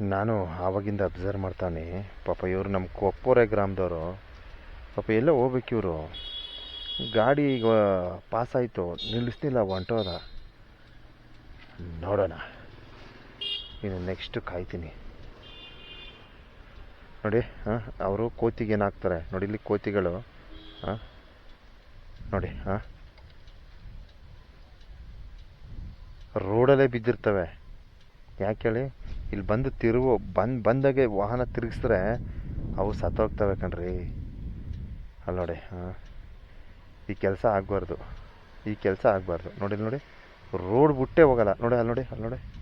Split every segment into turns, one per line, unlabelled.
ನಾನು ಆವಾಗಿಂದ ಅಬ್ಸರ್ವ್ ಮಾಡ್ತಾನೆ. ಪಾಪ ಇವರು ನಮ್ಮ ಕೊಪ್ಪೋರೆ ಗ್ರಾಮದವರು. ಪಾಪ ಎಲ್ಲೋ ಹೋಗ್ಬೇಕು ಇವರು. ಗಾಡಿ ಈಗ ಪಾಸ್ ಆಯಿತು ನಿಲ್ಲಿಸ್ತಿಲ್ಲ ಹೊಂಟೋದ ನೋಡೋಣ. ಇನ್ನು ನೆಕ್ಸ್ಟು ಕಾಯ್ತೀನಿ. ನೋಡಿ, ಹಾಂ, ಅವರು ಕೋತಿಗೆ ಏನು ಹಾಕ್ತಾರೆ ನೋಡಿ, ಇಲ್ಲಿ ಕೋತಿಗಳು. ಹಾಂ, ನೋಡಿ, ಹಾಂ. ರೋಡಲ್ಲೇ ಬಿದ್ದಿರ್ತವೆ. ಯಾಕೆ ಹೇಳಿ? ಇಲ್ಲಿ ಬಂದು ತಿರುವು ಬಂದು, ಬಂದಾಗೆ ವಾಹನ ತಿರುಗಿಸಿದ್ರೆ ಅವು ಸತ್ತೋಗ್ತವೆ ಕಣ್ರಿ. ಅಲ್ಲಿ ನೋಡಿ, ಹಾಂ. ಈ ಕೆಲಸ ಆಗಬಾರ್ದು. ಈ ಕೆಲಸ ಆಗಬಾರ್ದು. ನೋಡಿ ನೋಡಿ? ರೋಡ್ ಬಿಟ್ಟೇ ಹೋಗಲ್ಲ. ನೋಡಿ ಅಲ್ಲಿ ನೋಡಿ ಅಲ್ಲಿ ನೋಡಿ.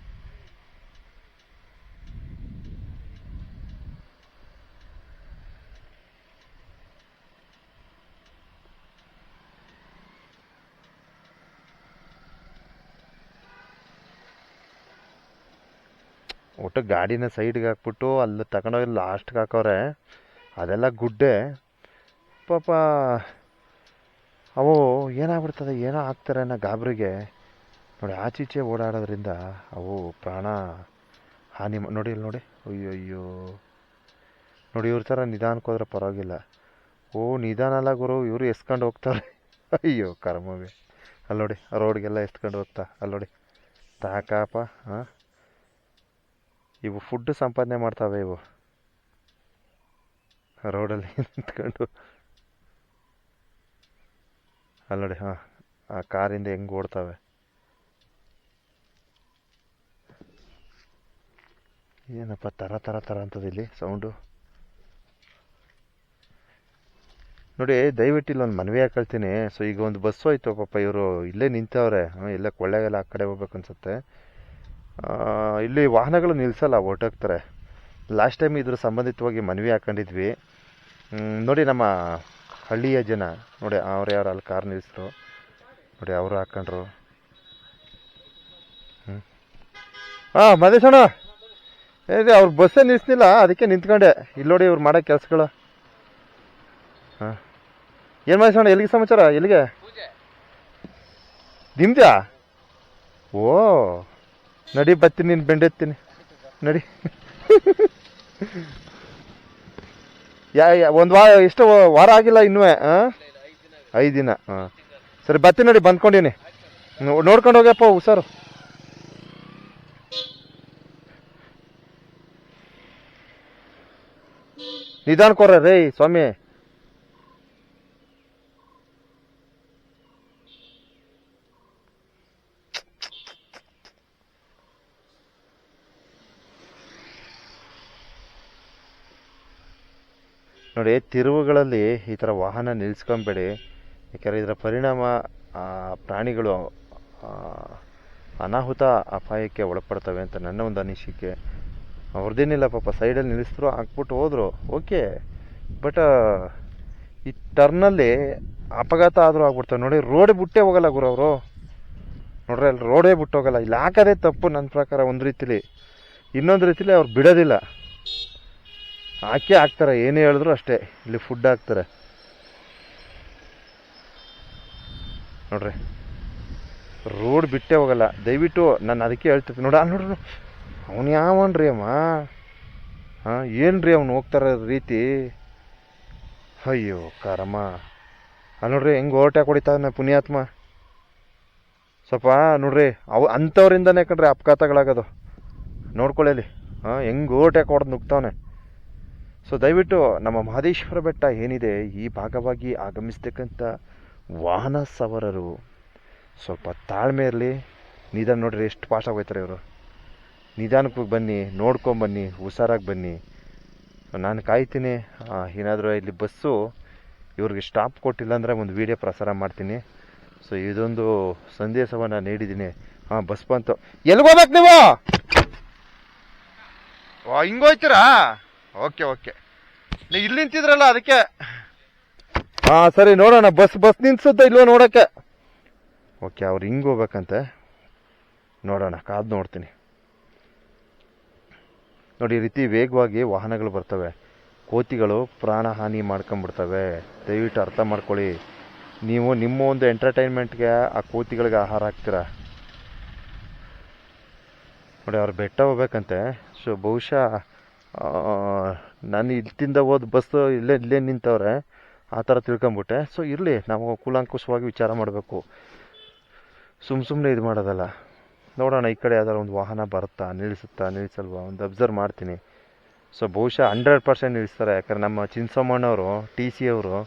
ಒಟ್ಟು ಗಾಡಿನ ಸೈಡ್ಗೆ ಹಾಕ್ಬಿಟ್ಟು ಅಲ್ಲಿ ತಗೊಂಡೋಗಿ ಲಾಸ್ಟ್ಗೆ ಹಾಕವ್ರೆ, ಅದೆಲ್ಲ ಗುಡ್ಡೆ. ಪಾಪ, ಅವು ಏನಾಗ್ಬಿಡ್ತದೆ, ಏನೋ ಆಗ್ತಾರೆ ಅನ್ನೋ ಗಾಬರಿಗೆ. ನೋಡಿ, ಆಚೀಚೆ ಓಡಾಡೋದ್ರಿಂದ ಅವು ಪ್ರಾಣ ಹಾನಿ ನೋಡಿ, ಇಲ್ಲಿ ನೋಡಿ. ಅಯ್ಯೋ ಅಯ್ಯೋ ನೋಡಿ, ಇವ್ರ ಥರ ನಿಧಾನಕ್ಕೆ ಹೋದ್ರೆ ಪರವಾಗಿಲ್ಲ. ಓ, ನಿಧಾನ ಅಲ್ಲ ಗುರು, ಇವರು ಎಸ್ಕೊಂಡು ಹೋಗ್ತಾರೆ. ಅಯ್ಯೋ, ಕರ್ಮವೇ. ಅಲ್ಲಿ ನೋಡಿ, ರೋಡ್ಗೆಲ್ಲ ಎಸ್ಕೊಂಡು ಹೋಗ್ತಾ. ಅಲ್ಲಿ ನೋಡಿ. ತಾಕಾಪ ಹಾಂ? ಇವು ಫುಡ್ ಸಂಪಾದನೆ ಮಾಡ್ತಾವೆ ಇವು. ರೋಡಲ್ಲಿ ನಿಂತ್ಕೊಂಡು. ಅಲ್ಲಿ ನೋಡಿ, ಹಾಂ, ಆ ಕಾರಿಂದ ಹೆಂಗೆ ಓಡ್ತಾವೆ. ಏನಪ್ಪ ಥರ ಥರ ಥರ ಅಂತದ್ದು ಇಲ್ಲಿ ಸೌಂಡು ನೋಡಿ, ದಯವಿಟ್ಟು ಇಲ್ಲೊಂದು ಮನವಿ ಹಾಕೊಳ್ತೀನಿ. ಸೊ ಈಗ ಒಂದು ಬಸ್ಸು ಆಯಿತು ಪಾಪ ಇವರು, ಇಲ್ಲೇ ನಿಂತವ್ರೆ. ಎಲ್ಲ ಕೊಳ್ಳೆಗೆಲ್ಲ ಆ ಕಡೆ ಹೋಗ್ಬೇಕು ಅನ್ಸುತ್ತೆ. ಇಲ್ಲಿ ವಾಹನಗಳು ನಿಲ್ಲಿಸಲ್ಲ ಹೊರ್ಟೋಗ್ತಾರೆ. ಲಾಸ್ಟ್ ಟೈಮ್ ಇದ್ರ ಸಂಬಂಧಿತವಾಗಿ ಮನವಿ ಹಾಕೊಂಡಿದ್ವಿ. ನೋಡಿ ನಮ್ಮ ಹಳ್ಳಿಯ ಜನ ನೋಡಿ ಅವ್ರು ಯಾರು ಅಲ್ಲಿ ಕಾರ್ ನಿಲ್ಲಿಸ್ರು ನೋಡಿ ಅವರು ಹಾಕೊಂಡ್ರು. ಹ್ಞೂ ಹಾಂ ಮದೇಶಣ್ಣ ಏನಿದೆ ಅವ್ರು ಬಸ್ಸೇ ನಿಲ್ಲಿಸ್ತಿಲ್ಲ ಅದಕ್ಕೆ ನಿಂತ್ಕೊಂಡೆ. ಇಲ್ಲಿ ನೋಡಿ ಇವ್ರು ಮಾಡೋ ಕೆಲಸಗಳು. ಹಾಂ. ಏನು ಮಾಡಿಸೋಣ ಎಲ್ಲಿಗೆ ಸಮಾಚಾರ ಎಲ್ಲಿಗೆ? ನಿಮ್ದ್ಯಾ? ಓ ನಡಿ ಬತ್ತೀನಿ ನೀನು ಬೆಂಡೆತ್ತೀನಿ ನಡಿ. ಯಾ ಒಂದು ವಾರ ಎಷ್ಟು ವಾರ ಆಗಿಲ್ಲ ಇನ್ನೂ ಹಾಂ ಐದು ದಿನ ಹಾಂ ಸರಿ, ಬರ್ತೀನಿ ನೋಡಿ, ಬಂದ್ಕೊಂಡಿನಿ. ನೋಡ್ಕೊಂಡು ಹೋಗ್ಯಪ್ಪ, ಹುಷಾರು. ನಿಧಾನ ಕೊರ್ರ ರೀ ಸ್ವಾಮಿ. ನೋಡಿ, ತಿರುವುಗಳಲ್ಲಿ ಈ ಥರ ವಾಹನ ನಿಲ್ಲಿಸ್ಕೊಂಬೇಡಿ ಯಾಕಂದರೆ ಇದರ ಪರಿಣಾಮ ಪ್ರಾಣಿಗಳು ಅನಾಹುತ ಅಪಾಯಕ್ಕೆ ಒಳಪಡ್ತವೆ ಅಂತ ನನ್ನ ಒಂದು ಅನಿಸಿಕೆ. ಅವ್ರದ್ದೇನಿಲ್ಲ, ಪಾಪ ಸೈಡಲ್ಲಿ ನಿಲ್ಲಿಸಿದ್ರು, ಹಾಕ್ಬಿಟ್ಟು ಹೋದ್ರು. ಓಕೆ. ಬಟ್ ಈ ಟರ್ನಲ್ಲಿ ಅಪಘಾತ ಆದರೂ ಆಗ್ಬಿಡ್ತವೆ. ನೋಡಿ, ರೋಡ್ ಬಿಟ್ಟೇ ಹೋಗಲ್ಲ ಗುರು ಅವರು. ನೋಡ್ರಿ, ಅಲ್ಲಿ ರೋಡೇ ಬಿಟ್ಟು ಹೋಗಲ್ಲ ಇಲ್ಲಿ ಹಾಕೋದೇ ತಪ್ಪು ನನ್ನ ಪ್ರಕಾರ ಒಂದು ರೀತಿಲಿ. ಇನ್ನೊಂದು ರೀತಿಲಿ ಅವ್ರು ಬಿಡೋದಿಲ್ಲ. ಹಾಕಿ ಹಾಕ್ತಾರೆ, ಏನೇ ಹೇಳಿದ್ರು ಅಷ್ಟೇ. ಇಲ್ಲಿ ಫುಡ್ ಹಾಕ್ತಾರೆ. ನೋಡ್ರಿ. ರೋಡ್ ಬಿಟ್ಟೆ ಹೋಗಲ್ಲ. ದಯವಿಟ್ಟು ನಾನು ಅದಕ್ಕೆ ಹೇಳ್ತಿರ್ತೀನಿ. ನೋಡ ನೋಡ್ರಿ ಅವನು ಯಾವನ್ರಿ ಅಮ್ಮ ಹಾಂ, ಏನು ರೀ ಅವ್ನು ಹೋಗ್ತಾರ ರೀತಿ? ಅಯ್ಯೋ ಕಾರಮ್ಮ ಅಲ್ಲಿ ನೋಡ್ರಿ, ಹೆಂಗೆ ಓವರ್ಟ್ಯಾಕ್ ನಾ ಪುಣ್ಯಾತ್ಮ? ಸ್ವಲ್ಪ, ನೋಡ್ರಿ, ಅವು ಅಂಥವ್ರಿಂದನೇ ಕಣ್ರಿ ಅಪಘಾತಗಳಾಗೋದು. ನೋಡ್ಕೊಳ್ಳಿ ಹಾಂ, ಹೆಂಗೆ ಓವರ್ಟ್ಯಾಕ್ ಹೊಡೆದು ನುಗ್ತಾವನೆ ಸೊ ದಯವಿಟ್ಟು ನಮ್ಮ ಮಹದೇಶ್ವರ ಬೆಟ್ಟ ಏನಿದೆ, ಈ ಭಾಗವಾಗಿ ಆಗಮಿಸ್ತಕ್ಕಂಥ ವಾಹನ ಸವಾರರು ಸ್ವಲ್ಪ ತಾಳ್ಮೆ ಇರಲಿ. ನಿಧಾನ ನೋಡ್ರಿ, ಎಷ್ಟು ಫಾಸ್ಟ್ ಹೋಗ್ತಾರೆ ಇವರು. ನಿಧಾನಕ್ಕೆ ಬನ್ನಿ ನೋಡ್ಕೊಂಬನ್ನಿ ಹುಷಾರಾಗಿ ಬನ್ನಿ. ನಾನು ಕಾಯ್ತೀನಿ. ಏನಾದರೂ ಇಲ್ಲಿ ಬಸ್ಸು, ಇವ್ರಿಗೆ ಸ್ಟಾಪ್ ಕೊಟ್ಟಿಲ್ಲ ಅಂದರೆ ಒಂದು ವಿಡಿಯೋ ಪ್ರಸಾರ ಮಾಡ್ತೀನಿ. ಸೊ ಇದೊಂದು ಸಂದೇಶವನ್ನು ನೀಡಿದ್ದೀನಿ. ಹಾಂ, ಬಸ್ ಬಂತು. ಎಲ್ಲಿಗೆ ಹೋಗ್ಬೇಕು ನೀವು? ಹಿಂಗೋಯ್ತೀರಾ ಓಕೆ ಓಕೆ. ನೀವು ಇಲ್ಲಿ ನಿಂತಿದ್ರಲ್ಲ ಅದಕ್ಕೆ. ಹಾಂ ಸರಿ ನೋಡೋಣ. ಬಸ್ ಬಸ್ ನಿಲ್ಸುತ್ತೆ ಇಲ್ವೋ ನೋಡೋಕ್ಕೆ ಓಕೆ ಅವ್ರು ಹಿಂಗೆ ಹೋಗ್ಬೇಕಂತೆ. ನೋಡೋಣ ಕಾದು ನೋಡ್ತೀನಿ. ನೋಡಿ ಈ ರೀತಿ ವೇಗವಾಗಿ ವಾಹನಗಳು ಬರ್ತವೆ. ಕೋತಿಗಳು ಪ್ರಾಣ ಹಾನಿ ಮಾಡ್ಕೊಂಬಿಡ್ತವೆ ದಯವಿಟ್ಟು ಅರ್ಥ ಮಾಡ್ಕೊಳ್ಳಿ. ನೀವು ನಿಮ್ಮ ಒಂದು ಎಂಟರ್ಟೈನ್ಮೆಂಟ್ಗೆ ಆ ಕೋತಿಗಳಿಗೆ ಆಹಾರ ಹಾಕ್ತೀರಾ? ನೋಡಿ ಅವ್ರು ಬೆಟ್ಟ ಹೋಗ್ಬೇಕಂತೆ. ಸೊ ಬಹುಶಃ ನಾನು ಇಲ್ಲಿಂದ ಹೋದ ಬಸ್ಸು ಇಲ್ಲೇ ಇಲ್ಲೇ ನಿಂತವ್ರೆ, ಆ ಥರ ತಿಳ್ಕೊಂಬಿಟ್ಟೆ. ಸೊ ಇರಲಿ, ನಾವು ಕೂಲಂಕುಷವಾಗಿ ವಿಚಾರ ಮಾಡಬೇಕು. ಸುಮ್ಮ ಸುಮ್ಮನೆ ಇದು ಮಾಡೋದಲ್ಲ. ನೋಡೋಣ, ಈ ಕಡೆ ಯಾವ್ದಾರು ಒಂದು ವಾಹನ ಬರುತ್ತಾ, ನಿಲ್ಲಿಸುತ್ತಾ, ನಿಲ್ಲಿಸಲ್ವಾ? ಒಂದು ಅಬ್ಸರ್ವ್ ಮಾಡ್ತೀನಿ. ಸೊ ಬಹುಶಃ ಹಂಡ್ರೆಡ್ ಪರ್ಸೆಂಟ್ ನಿಲ್ಲಿಸ್ತಾರೆ. ಯಾಕಂದ್ರೆ ನಮ್ಮ ಚಿನ್ಸಮ್ಮಣ್ಣವರು ಟಿ ಸಿ ಅವರು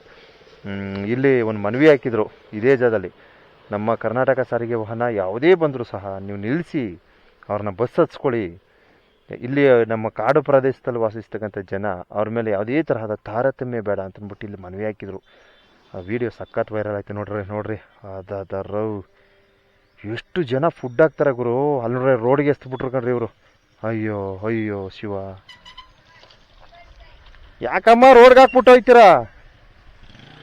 ಇಲ್ಲಿ ಒಂದು ಮನವಿ ಹಾಕಿದರು ಇದೇ ಜಾಗದಲ್ಲಿ. ನಮ್ಮ ಕರ್ನಾಟಕ ಸಾರಿಗೆ ವಾಹನ ಯಾವುದೇ ಬಂದರೂ ಸಹ ನೀವು ನಿಲ್ಲಿಸಿ, ಅವ್ರನ್ನ ಬಸ್ ಹತ್ಸ್ಕೊಳ್ಳಿ. ಇಲ್ಲಿ ನಮ್ಮ ಕಾಡು ಪ್ರದೇಶದಲ್ಲಿ ವಾಸಿಸ್ತಕ್ಕಂಥ ಜನ ಅವ್ರ ಮೇಲೆ ಯಾವುದೇ ತರಹದ ತಾರತಮ್ಯ ಬೇಡ ಅಂತಂದ್ಬಿಟ್ಟು ಇಲ್ಲಿ ಮನವಿ ಹಾಕಿದರು. ಆ ವಿಡಿಯೋ ಸಖತ್ ವೈರಲ್ ಆಯ್ತು ನೋಡ್ರಿ ನೋಡ್ರಿ. ಅದ ರೌ ಎಷ್ಟು ಜನ ಫುಡ್ ಹಾಕ್ತಾರೆ ಗುರು. ಅಲ್ಲಿ ನೋಡ್ರಿ ರೋಡ್ಗೆ ಎಸ್ಬಿಟ್ರು ಕಣ್ರಿ ಇವರು. ಅಯ್ಯೋ ಅಯ್ಯೋ ಶಿವ. ಯಾಕಮ್ಮ ರೋಡ್ಗೆ ಹಾಕ್ಬಿಟ್ಟು ಹೋಯ್ತೀರಾ?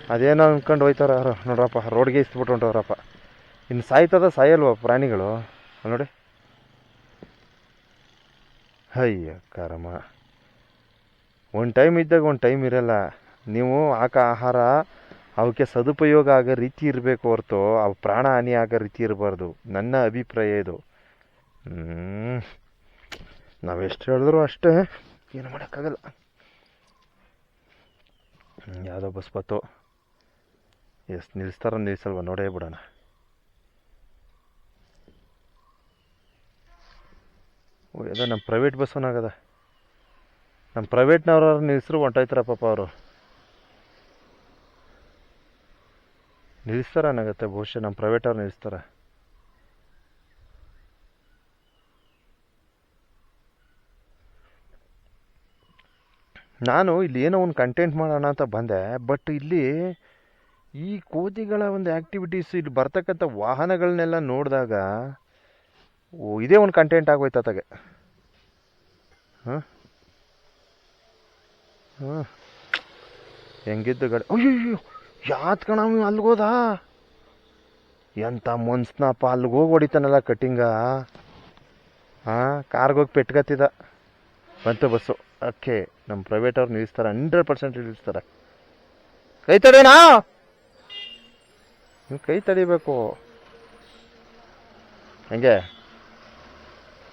ಅದೇನೋ ಅನ್ಕೊಂಡು ಹೋಯ್ತಾರ ನೋಡ್ರಪ್ಪ ರೋಡ್ಗೆ ಇಸ್ಬಿಟ್ಟು ಹೊಂಟವ್ರಪ್ಪ ಇನ್ನು ಸಾಯ್ತದ ಸಾಯಲ್ವ ಪ್ರಾಣಿಗಳು? ನೋಡಿ. ಅಯ್ಯ ಕರ್ಮ. ಒಂದು ಟೈಮ್ ಇದ್ದಾಗ ಒಂದು ಟೈಮ್ ಇರಲ್ಲ. ನೀವು ಹಾಕೋ ಆಹಾರ ಅವಕ್ಕೆ ಸದುಪಯೋಗ ಆಗೋ ರೀತಿ ಇರಬೇಕು ಹೊರತು, ಅವು ಪ್ರಾಣ ಹಾನಿ ಆಗೋ ರೀತಿ ಇರಬಾರ್ದು. ನನ್ನ ಅಭಿಪ್ರಾಯ ಇದು. ನಾವೆಷ್ಟು ಹೇಳಿದ್ರು ಅಷ್ಟೇ. ಏನು ಮಾಡೋಕ್ಕಾಗಲ್ಲ. ಯಾವುದೋ ಬಸ್ ಬತ್ತು. ಎಷ್ಟು ನಿಲ್ಲಿಸ್ತಾರೋ ನಿಲ್ಲಿಸಲ್ವ ನೋಡೇ ಬಿಡೋಣ. ಯಾವುದೋ ನಮ್ಮ ಪ್ರೈವೇಟ್ ಬಸ್ಸನಾಗದ ನಮ್ಮ ಪ್ರೈವೇಟ್ನವ್ರ ನಿಲ್ಲಿಸ್ರು ಹೊಂಟಾಯ್ತಾರ ಪಾಪ ಅವರು. ನಿಲ್ಲಿಸ್ತಾರ ಅನ್ನಗತ್ತೆ, ಬಹುಶಃ ನಮ್ಮ ಪ್ರೈವೇಟ್ ಅವ್ರು ನಿಲ್ಲಿಸ್ತಾರ ನಾನು ಇಲ್ಲಿ ಏನೋ ಒಂದು ಕಂಟೆಂಟ್ ಮಾಡೋಣ ಅಂತ ಬಂದೆ ಬಟ್ ಇಲ್ಲಿ ಈ ಕೋತಿಗಳ ಒಂದು ಆ್ಯಕ್ಟಿವಿಟೀಸ್ ಇಲ್ಲಿ ಬರ್ತಕ್ಕಂಥ ವಾಹನಗಳನ್ನೆಲ್ಲ ನೋಡಿದಾಗ ಓ, ಇದೇ ಒಂದು ಕಂಟೆಂಟ್ ಆಗೋಯ್ತು ಹಾಂ? ಹಾಂ? ಹೆಂಗಿದ್ದು ಗಾಡಿ ಅಯ್ಯೋ ಯಾತ್ ಕಣ ಅಲ್ಗೋದ ಎಂಥ ಮನ್ಸ್ನಪ್ಪ ಹೋಗಿ ಹೊಡಿತಾನಲ್ಲ ಕಟ್ಟಿಂಗ ಹಾಂ? ಕಾರ್ಗೋಗಿ ಪೆಟ್ಕತ್ತಿದ. ಬಂತು ಬಸ್ಸು. ಓಕೆ ನಮ್ಮ ಪ್ರೈವೇಟ್ ಅವ್ರು ನಿಲ್ಲಿಸ್ತಾರೆ ಹಂಡ್ರೆಡ್ ಪರ್ಸೆಂಟ್ ನಿಲ್ಲಿಸ್ತಾರೆ. ಕೈ ತಡೇನಾ? ನೀವು ಕೈ ತಡಿಬೇಕು. ಹೆಂಗೆ?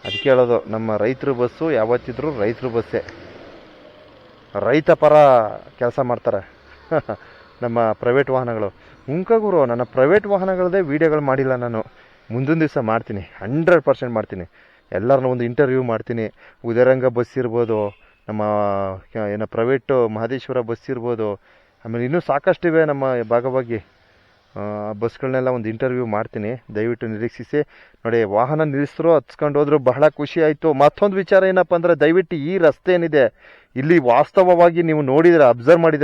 ಅದಕ್ಕೆ ಹೇಳೋದು, ನಮ್ಮ ರೈತರ ಬಸ್ಸು, ಯಾವತ್ತಿದ್ರು ರೈತರ ಬಸ್ಸೇ. ರೈತ ಪರ ಕೆಲಸ ಮಾಡ್ತಾರೆ. ನಮ್ಮ ಪ್ರೈವೇಟ್ ವಾಹನಗಳು. ಮುಂಕಗುರು ನನ್ನ ಪ್ರೈವೇಟ್ ವಾಹನಗಳದೇ ವೀಡಿಯೋಗಳು ಮಾಡಿಲ್ಲ ನಾನು. ಮುಂದಿನ ದಿವಸ ಮಾಡ್ತೀನಿ. ಹಂಡ್ರೆಡ್ ಪರ್ಸೆಂಟ್ ಮಾಡ್ತೀನಿ. ಎಲ್ಲರನ್ನ ಒಂದು ಇಂಟರ್ವ್ಯೂ ಮಾಡ್ತೀನಿ. ಉದಯರಂಗ ಬಸ್ ಇರ್ಬೋದು, ನಮ್ಮ ಏನೋ ಪ್ರೈವೇಟು ಮಹದೇಶ್ವರ ಬಸ್ ಇರ್ಬೋದು. ಆಮೇಲೆ ಇನ್ನೂ ಸಾಕಷ್ಟಿವೆ ನಮ್ಮ ಭಾಗವಾಗಿ. ಬಸ್ಗಳನ್ನೆಲ್ಲ ಒಂದು ಇಂಟರ್ವ್ಯೂ ಮಾಡ್ತೀನಿ. ದಯವಿಟ್ಟು ನಿರೀಕ್ಷಿಸಿ. ನೋಡಿ, ವಾಹನ ನಿಲ್ಲಿಸಿದ್ರು ಹತ್ಸ್ಕೊಂಡು ಹೋದ್ರು ಬಹಳ ಖುಷಿ ಆಯಿತು. ಮತ್ತೊಂದು ವಿಚಾರ ಏನಪ್ಪ ಅಂದರೆ ದಯವಿಟ್ಟು ಈ ರಸ್ತೆ ಏನಿದೆ, ಇಲ್ಲಿ ವಾಸ್ತವವಾಗಿ ನೀವು ನೋಡಿದರೆ ಅಬ್ಸರ್ವ್ ಮಾಡಿದರೆ